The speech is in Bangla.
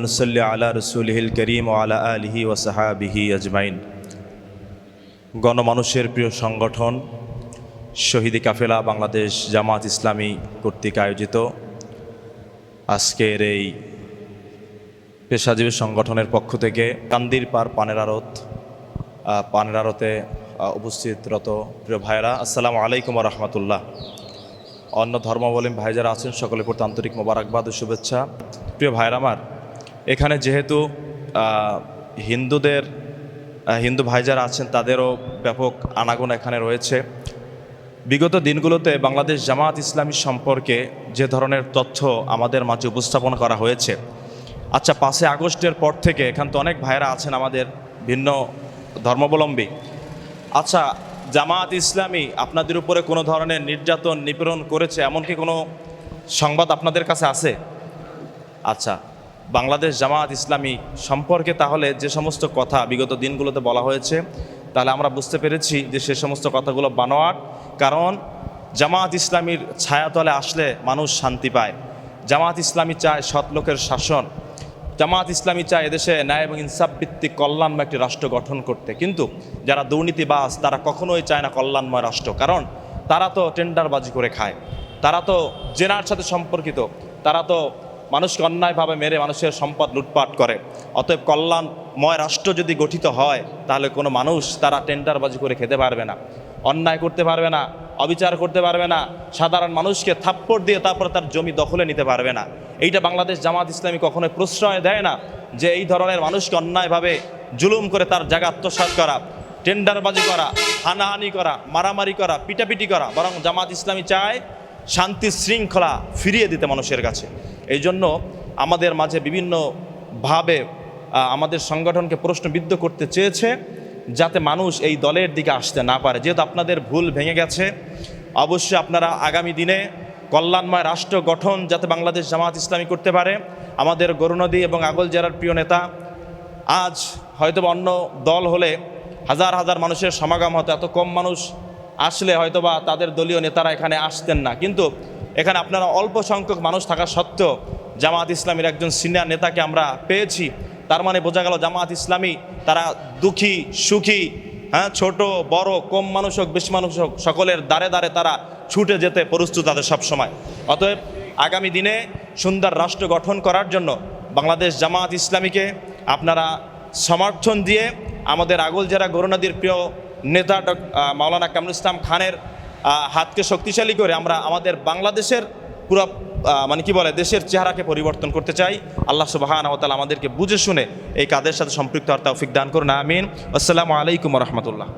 আনসল্লি আলা রসুলহিল করিম ও আলা আলহি ওসাহাবিহি আজমাইন গণমানুষের প্রিয় সংগঠন, শহীদি কাফেলা বাংলাদেশ জামাত ইসলামী কর্তৃক আয়োজিত আজকের এই পেশাজীবী সংগঠনের পক্ষ থেকে কান্দির পার পানের আড়ত পানের আড়তে উপস্থিতরত প্রিয় ভাইরা আসসালামু আলাইকুম রহমতুল্লাহ। অন্য ধর্মাবলম্বী ভাই যারা আছেন সকলের প্রতি আন্তরিক মোবারকবাদ ও শুভেচ্ছা। প্রিয় ভাইরা আমার, এখানে যেহেতু হিন্দুদের হিন্দু ভাই যারা আছেন তাদেরও ব্যাপক আনাগোনা এখানে রয়েছে। বিগত দিনগুলোতে বাংলাদেশ জামাত ইসলামী সম্পর্কে যে ধরনের তথ্য আমাদের মাঝে উপস্থাপন করা হয়েছে। আচ্ছা পাঁচই আগস্টের পর থেকে এখান তো অনেক ভাইরা আছেন আমাদের ভিন্ন ধর্মাবলম্বী। আচ্ছা জামাত ইসলামী আপনাদের উপরে কোনো ধরনের নির্যাতন নিপীড়ন করেছে? এমনকি কোনো সংবাদ আপনাদের কাছে আছে? আচ্ছা বাংলাদেশ জামাত ইসলামী সম্পর্কে তাহলে যে সমস্ত কথা বিগত দিনগুলোতে বলা হয়েছে, তাহলে আমরা বুঝতে পেরেছি যে সে সমস্ত কথাগুলো বানোয়াট, কারণ জামাত ইসলামীর ছায়াতলে আসলে মানুষ শান্তি পায়। জামাত ইসলামী চায় সৎ লোকের শাসন। জামাত ইসলামী চায় এদেশে ন্যায় এবং ইনসাফ ভিত্তিক কল্যাণময় একটি রাষ্ট্র গঠন করতে। কিন্তু যারা দুর্নীতিবাস তারা কখনোই চায় না কল্যাণময় রাষ্ট্র, কারণ তারা তো টেন্ডারবাজি করে খায়। তারা তো জেনার সাথে সম্পর্কিত। তারা তো মানুষকে অন্যায়ভাবে মেরে মানুষের সম্পদ লুটপাট করে। অতএব কল্যাণময় রাষ্ট্র যদি গঠিত হয়, তাহলে কোনো মানুষ তারা টেন্ডারবাজি করে খেতে পারবে না, অন্যায় করতে পারবে না, অবিচার করতে পারবে না, সাধারণ মানুষকে থাপ্পড় দিয়ে তারপরে তার জমি দখলে নিতে পারবে না। এইটা বাংলাদেশ জামাত ইসলামী কখনোই প্রশ্রয় দেয় না যে এই ধরনের মানুষকে অন্যায়ভাবে জুলুম করে তার জায়গা আত্মসাৎ করা, টেন্ডারবাজি করা, হানাহানি করা, মারামারি করা, পিটাপিটি করা, বরং জামাত ইসলামী চায় শান্তি শৃঙ্খলা ফিরিয়ে দিতে মানুষের কাছে। এই জন্য আমাদের মাঝে বিভিন্নভাবে আমাদের সংগঠনকে প্রশ্নবিদ্ধ করতে চেয়েছে যাতে মানুষ এই দলের দিকে আসতে না পারে। যেহেতু আপনাদের ভুল ভেঙে গেছে, অবশ্যই আপনারা আগামী দিনে কল্যাণময় রাষ্ট্র গঠন যাতে বাংলাদেশ জামাত ইসলামী করতে পারে। আমাদের গরুনদী এবং আগল জেলার প্রিয় নেতা, আজ হয়তো অন্য দল হলে হাজার হাজার মানুষের সমাগম হতো, এত কম মানুষ আসলে হয়তোবা তাদের দলীয় নেতারা এখানে আসতেন না। কিন্তু এখানে আপনারা অল্প সংখ্যক মানুষ থাকা সত্ত্বেও জামাত ইসলামীর একজন সিনিয়র নেতাকে আমরা পেয়েছি। তার মানে বোঝা গেল জামাত ইসলামী তারা দুঃখী, সুখী হ্যাঁ ছোট, বড়, কম মানুষ হোক, বেশি মানুষ হোক, সকলের দ্বারে দ্বারে তারা ছুটে যেতে প্রস্তুত তাদের সবসময়। অতএব আগামী দিনে সুন্দর রাষ্ট্র গঠন করার জন্য বাংলাদেশ জামাত ইসলামীকে আপনারা সমর্থন দিয়ে আমাদের আগল জেলা গরুনদীর প্রিয় নেতা মাওলানা কামরুল ইসলাম খানের হাতকে শক্তিশালী করে আমরা আমাদের বাংলাদেশের পুরো মানে কি বলে, দেশের চেহারাকে পরিবর্তন করতে চাই। আল্লাহ সুবাহান তালা আমাদেরকে বুঝে শুনে এই কাদের সাথে সম্পৃক্ত হওয়ার তৌফিক দান করুন, আমিন। আসসালামু আলাইকুম রহমতুল্লাহ।